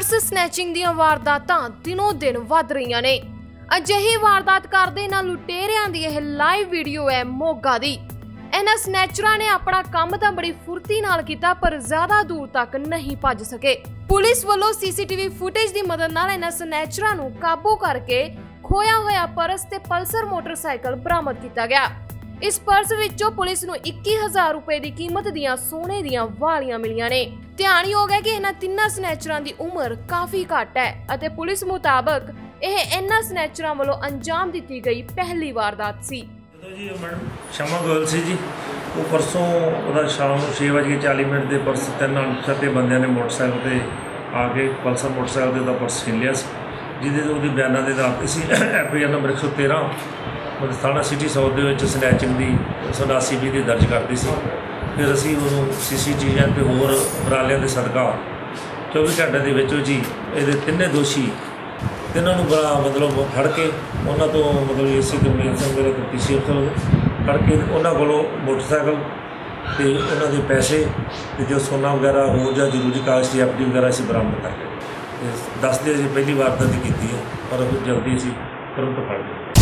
Purse snatching ਦੀਆਂ ਵਾਰਦਾਤਾਂ ਦਿਨੋ ਦਿਨ ਵੱਧ ਰਹੀਆਂ ਨੇ। ਅਜਿਹੀ ਵਾਰਦਾਤ ਕਰਦੇ ਇਹਨਾਂ ਲੁਟੇਰਿਆਂ ਦੀ ਇਹ ਲਾਈਵ ਵੀਡੀਓ ਹੈ ਮੋਗਾ ਦੀ। ਇਹਨਾਂ ਸਨੈਚਰਾਂ ਨੇ ਆਪਣਾ ਕੰਮ ਤਾਂ ਬੜੀ ਫੁਰਤੀ ਨਾਲ ਕੀਤਾ, ਪਰ ਜ਼ਿਆਦਾ ਦੂਰ ਤੱਕ ਨਹੀਂ ਭੱਜ ਸਕੇ। ਪੁਲਿਸ ਵੱਲੋਂ ਸੀਸੀਟੀਵੀ ਫੁਟੇਜ ਦੀ ਮਦਦ ਨਾਲ ਇਹਨਾਂ ਸਨੈਚਰਾਂ ਨੂੰ ਕਾਬੂ ਕਰਕੇ ਖੋਇਆ ਹੋਇਆ ਪਰਸ ਤੇ ਪਲਸਰ ਮੋਟਰਸਾਈਕਲ ਬਰਾਮਦ ਕੀਤਾ ਗਿਆ। ਇਸ ਪਰਸ ਵਿੱਚੋਂ ਪੁਲਿਸ ਨੂੰ 21000 ਰੁਪਏ ਦੀ ਕੀਮਤ ਦੀਆਂ ਸੋਨੇ ਦੀਆਂ ਵਾਲੀਆਂ ਮਿਲੀਆਂ ਨੇ। ਧਿਆਨਯੋਗ ਹੈ ਕਿ ਇਹਨਾਂ ਤਿੰਨਾਂ ਸਨੈਚਰਾਂ ਦੀ ਉਮਰ ਕਾਫੀ ਘੱਟ ਹੈ ਅਤੇ ਪੁਲਿਸ ਮੁਤਾਬਕ ਇਹ ਇਹਨਾਂ ਸਨੈਚਰਾਂ ਵੱਲੋਂ ਅੰਜਾਮ ਦਿੱਤੀ ਗਈ ਪਹਿਲੀ ਵਾਰਦਾਤ ਸੀ। ਜਦੋਂ ਜੀ ਉਹ ਮੈਡਮ ਸ਼ਮਾ ਗੋਇਲ ਸੀ ਜੀ, ਉਹ ਪਰਸੋਂ ਉਹਦਾ ਸ਼ਾਮ ਨੂੰ 6:40 ਮਿੰਟ ਦੇ ਪਰਸ ਤਿੰਨ ਅਣਪਛਾਤੇ ਬੰਦਿਆਂ ਨੇ ਮੋਟਰਸਾਈਕਲ ਤੇ ਆ ਕੇ ਪਲਸਰ ਮੋਟਰਸਾਈਕਲ ਤੇ ਉਹਦਾ ਪਰਸ ਛੀਨ ਲਿਆ ਸੀ, ਜਿਹਦੇ ਤੇ ਉਹਦੇ ਬਿਆਨਾਂ ਦੇ ਆਧਾਰ ਤੇ ਸੀ। ਐਫਆਈਆਰ ਨੰਬਰ 113 ਥਾਣਾ ਸਿਟੀ ਸਾਊਥ ਦੇ ਵਿੱਚ ਸਨੈਚਿੰਗ ਦੀ 180 ਵੀ ਦੀ ਦਰਜ ਕਰਦੀ ਸੀ। ਫਿਰ ਅਸੀਂ ਉਹਨੂੰ ਸੀਸੀਟੀਵੀ ਤੇ ਹੋਰ ਉਪਰਾਲਿਆਂ ਦੇ ਸਦਕਾ 24 ਘੰਟੇ ਦੇ ਵਿੱਚ ਜੀ ਇਹਦੇ ਤਿੰਨੇ ਦੋਸ਼ੀ ਤਿੰਨਾਂ ਨੂੰ ਬੜਾ ਮਤਲਬ ਫੜ ਕੇ ਉਹਨਾਂ ਤੋਂ ਮਤਲਬ ਏਸੀ ਗੁਰਮੇਲ ਸਿੰਘ ਮੇਰੇ ਤੋਂ ਪੀਸੀ ਅਫਸਰ ਫੜ ਕੇ ਉਹਨਾਂ ਕੋਲੋਂ ਮੋਟਰਸਾਈਕਲ ਤੇ ਉਹਨਾਂ ਦੇ ਪੈਸੇ ਤੇ ਜੋ ਸੋਨਾ ਵਗੈਰਾ ਹੋਰ ਜਾਂ ਜ਼ਰੂਰੀ ਕਾਗਜ਼ ਦੀ ਐਫਡੀ ਵਗੈਰਾ ਅਸੀਂ ਬਰਾਮਦ ਕਰ ਲਏ। ਦੱਸਦੇ ਅਸੀਂ ਪਹਿਲੀ ਵਾਰ ਤਾਂ ਕੀਤੀ ਹੈ, ਪਰ ਉਹ ਜਲਦੀ ਅਸੀਂ ਤੁਰੰਤ ਫੜ ਲਏ।